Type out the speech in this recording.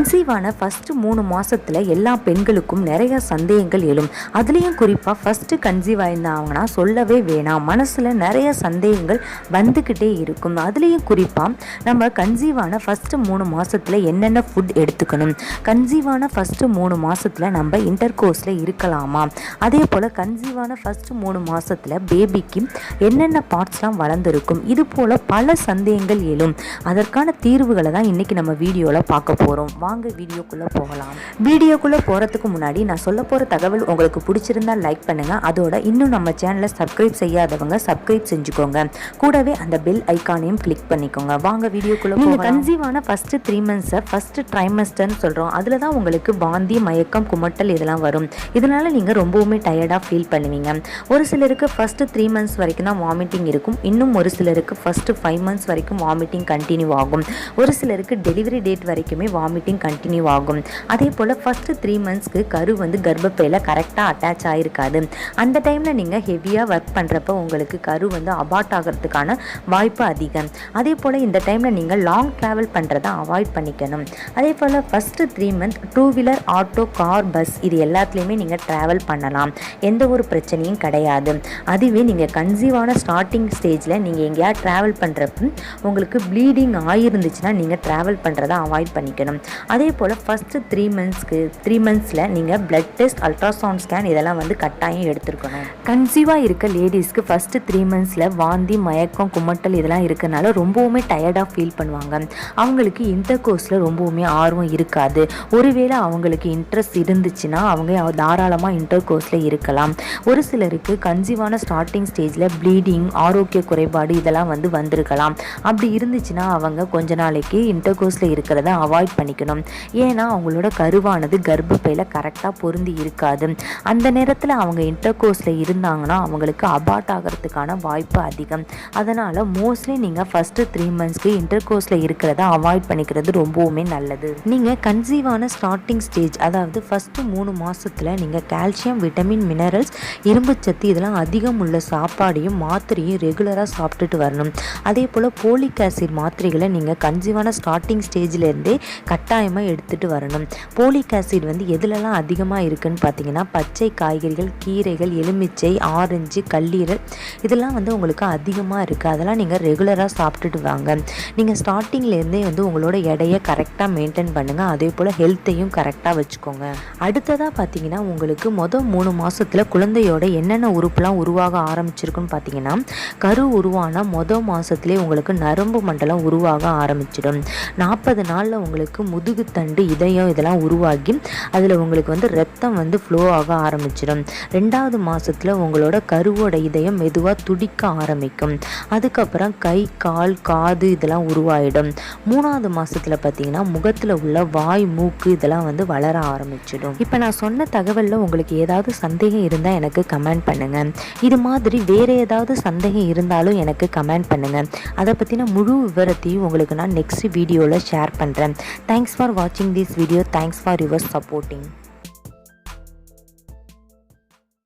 கன்சீவான first மூணு மாதத்தில் எல்லா பெண்களுக்கும் நிறைய சந்தேகங்கள் எழும். அதுலேயும் குறிப்பாக ஃபஸ்ட்டு கன்சீவ் ஆயிருந்தாங்கன்னா சொல்லவே வேணாம். மனசில் நிறைய சந்தேகங்கள் வந்துக்கிட்டே இருக்கும். அதுலேயும் குறிப்பாக நம்ம கன்சீவான ஃபஸ்ட்டு மூணு மாதத்தில் என்னென்ன ஃபுட் எடுத்துக்கணும்? கன்சீவான ஃபஸ்ட்டு மூணு மாதத்தில் நம்ம இன்டர் கோர்ஸில் இருக்கலாமா? அதே போல் கன்சீவான ஃபஸ்ட்டு மூணு மாதத்தில் பேபிக்கு என்னென்ன பார்ட்ஸ்லாம் வளர்ந்துருக்கும்? இது போல் பல சந்தேகங்கள் எழும். அதற்கான தீர்வுகளை தான் இன்றைக்கி நம்ம வீடியோவில் பார்க்க போகிறோம் வாங்க வீடியோக்குள்ளே போகலாம். வீடியோக்குள்ளே போகிறதுக்கு முன்னாடி நான் சொல்ல போகிற தகவல் உங்களுக்கு பிடிச்சிருந்தா லைக் பண்ணுங்கள் அதோட இன்னும் நம்ம சேனலை சப்ஸ்கிரைப் செய்யாதவங்க சப்ஸ்கிரைப் செஞ்சுக்கோங்க. கூடவே அந்த பெல் ஐக்கானையும் கிளிக் பண்ணிக்கோங்க. வாங்க வீடியோக்குள்ளே நீங்கள் கன்சீவான ஃபஸ்ட்டு த்ரீ மந்த்ஸை ஃபஸ்ட்டு ட்ரைமஸ்டர்னு சொல்கிறோம் அதில் தான் உங்களுக்கு வாந்தி மயக்கம் குமட்டல் இதெல்லாம் வரும். இதனால் நீங்கள் ரொம்பவுமே டயர்டாக ஃபீல் பண்ணுவீங்க. ஒரு சிலருக்கு ஃபஸ்ட்டு த்ரீ மந்த்ஸ் வரைக்கும் தான் வாமிட்டிங் இருக்கும். இன்னும் ஒரு சிலருக்கு ஃபஸ்ட்டு ஃபைவ் மந்த்ஸ் வரைக்கும் வாமிட்டிங் கண்டினியூ ஆகும். ஒரு சிலருக்கு டெலிவரி டேட் வரைக்குமே வாமிட்டிங் கண்டினியூ ஆகும். அதே போல் ஃபஸ்ட்டு த்ரீ மந்த்ஸ்க்கு கரு வந்து கர்ப்பப்பையில் கரெக்டாக அட்டாச் ஆகிருக்காது அந்த டைமில் நீங்கள் ஹெவியாக ஒர்க் பண்ணுறப்ப உங்களுக்கு கரு வந்து அபார்ட் ஆகிறதுக்கான வாய்ப்பு அதிகம். அதே போல் இந்த டைமில் நீங்கள் லாங் ட்ராவல் பண்ணுறதை அவாய்ட் பண்ணிக்கணும். அதே போல் first three month two wheeler auto car bus இது எல்லாத்துலேயுமே நீங்கள் ட்ராவல் பண்ணலாம். எந்த ஒரு பிரச்சனையும் கிடையாது. அதுவே நீங்கள் கன்சீவான ஸ்டார்டிங் ஸ்டேஜில் நீங்கள் எங்கேயா ட்ராவல் பண்ணுறப்ப உங்களுக்கு ப்ளீடிங் ஆகிருந்துச்சுன்னா நீங்கள் ட்ராவல் பண்ணுறதை அவாய்ட் பண்ணிக்கணும். அதே போல் ஃபஸ்ட்டு த்ரீ மந்த்ஸ்க்கு த்ரீ மந்த்ஸில் நீங்கள் பிளட் டெஸ்ட் அல்ட்ராசவுண்ட் ஸ்கேன் இதெல்லாம் வந்து கட்டாயம் எடுத்துருக்கணும். கன்சீவாக இருக்க லேடிஸ்க்கு ஃபஸ்ட்டு த்ரீ மந்த்ஸில் வாந்தி மயக்கம் குமட்டல் இதெல்லாம் இருக்கனால ரொம்பவுமே டயர்டாக ஃபீல் பண்ணுவாங்க. அவங்களுக்கு இன்டர் கோர்ஸில் ரொம்பவுமே ஆர்வம் இருக்காது. ஒருவேளை அவங்களுக்கு இன்ட்ரெஸ்ட் இருந்துச்சுன்னா அவங்க தாராளமாக இன்டர் கோர்ஸில் இருக்கலாம். ஒரு சிலருக்கு கன்சீவான ஸ்டார்டிங் ஸ்டேஜில் ப்ளீடிங் ஆரோக்கிய குறைபாடு இதெல்லாம் வந்து வந்திருக்கலாம். அப்படி இருந்துச்சுன்னா அவங்க கொஞ்ச நாளைக்கு இன்டர் கோர்ஸில் இருக்கிறத அவாய்ட் பண்ணிக்கணும். ஏன்னா அவங்களோட கருவானது கர்ப்பப்பையில் கரெக்டாக பொருந்தி இருக்காது. அந்த நேரத்தில் அவங்க இன்டர்கோர்ஸில் இருந்தாங்கன்னா அவங்களுக்கு அபார்ட் ஆகிறதுக்கான வாய்ப்பு அதிகம். அதனால் மோஸ்ட்லி நீங்கள் ஃபஸ்ட்டு த்ரீ மந்த்ஸ்க்கு இன்டர்கோர்ஸில் இருக்கிறத அவாய்ட் பண்ணிக்கிறது ரொம்பவுமே நல்லது. நீங்கள் கன்சீவான ஸ்டார்டிங் ஸ்டேஜ் அதாவது ஃபஸ்ட்டு மூணு மாதத்தில் நீங்கள் கால்சியம் விட்டமின் மினரல்ஸ் இரும்புச்சத்து இதெல்லாம் அதிகம் உள்ள சாப்பாடையும் மாத்திரையும் ரெகுலராக சாப்பிட்டுட்டு வரணும். அதே போல் போலிக் ஆசிட் மாத்திரைகளை நீங்கள் கன்சீவான ஸ்டார்டிங் ஸ்டேஜ்லேருந்தே கட்டாயம் கட்டாயமாக எடுத்துகிட்டு வரணும். போலிக் ஆசிட் வந்து எதுலலாம் அதிகமாக இருக்குன்னு பார்த்தீங்கன்னா பச்சை காய்கறிகள் கீரைகள் எலுமிச்சை ஆரஞ்சு கல்லீரல் இதெல்லாம் வந்து உங்களுக்கு அதிகமாக இருக்குது அதெல்லாம் நீங்கள் ரெகுலராக சாப்பிட்டுட்டு வாங்க. நீங்கள் ஸ்டார்டிங்லேருந்தே வந்து உங்களோட எடையை கரெக்டாக மெயின்டைன் பண்ணுங்கள் அதே போல் ஹெல்த்தையும் கரெக்டாக வச்சுக்கோங்க. அடுத்ததாக பார்த்தீங்கன்னா உங்களுக்கு மொதல் மூணு மாதத்தில் குழந்தையோட என்னென்ன உறுப்புலாம் உருவாக ஆரம்பிச்சிருக்குன்னு பார்த்தீங்கன்னா கரு உருவான மொதல் மாதத்துலேயே உங்களுக்கு நரம்பு மண்டலம் உருவாக ஆரம்பிச்சிடும். நாற்பது நாளில் உங்களுக்கு முதுகு முதுகுத்தண்டு இதயம் இதெல்லாம் உருவாகி அதில் உங்களுக்கு வந்து ரத்தம் வந்து ஃப்ளோ ஆக ஆரம்பிச்சிடும். ரெண்டாவது மாதத்தில் உங்களோட கருவோட இதயம் மெதுவாக துடிக்க ஆரம்பிக்கும். அதுக்கப்புறம் கை கால் காது இதெல்லாம் உருவாயிடும். மூணாவது மாதத்தில் பார்த்தீங்கன்னா முகத்தில் உள்ள வாய் மூக்கு இதெல்லாம் வந்து வளர ஆரம்பிச்சிடும். இப்போ நான் சொன்ன தகவலில் உங்களுக்கு ஏதாவது சந்தேகம் இருந்தால் எனக்கு கமெண்ட் பண்ணுங்கள் இது மாதிரி வேறு ஏதாவது சந்தேகம் இருந்தாலும் எனக்கு கமெண்ட் பண்ணுங்கள் அதை பற்றின முழு விவரத்தையும் உங்களுக்கு நான் நெக்ஸ்ட் வீடியோவில் ஷேர் பண்ணுறேன் thanks for watching this video. Thanks for your supporting.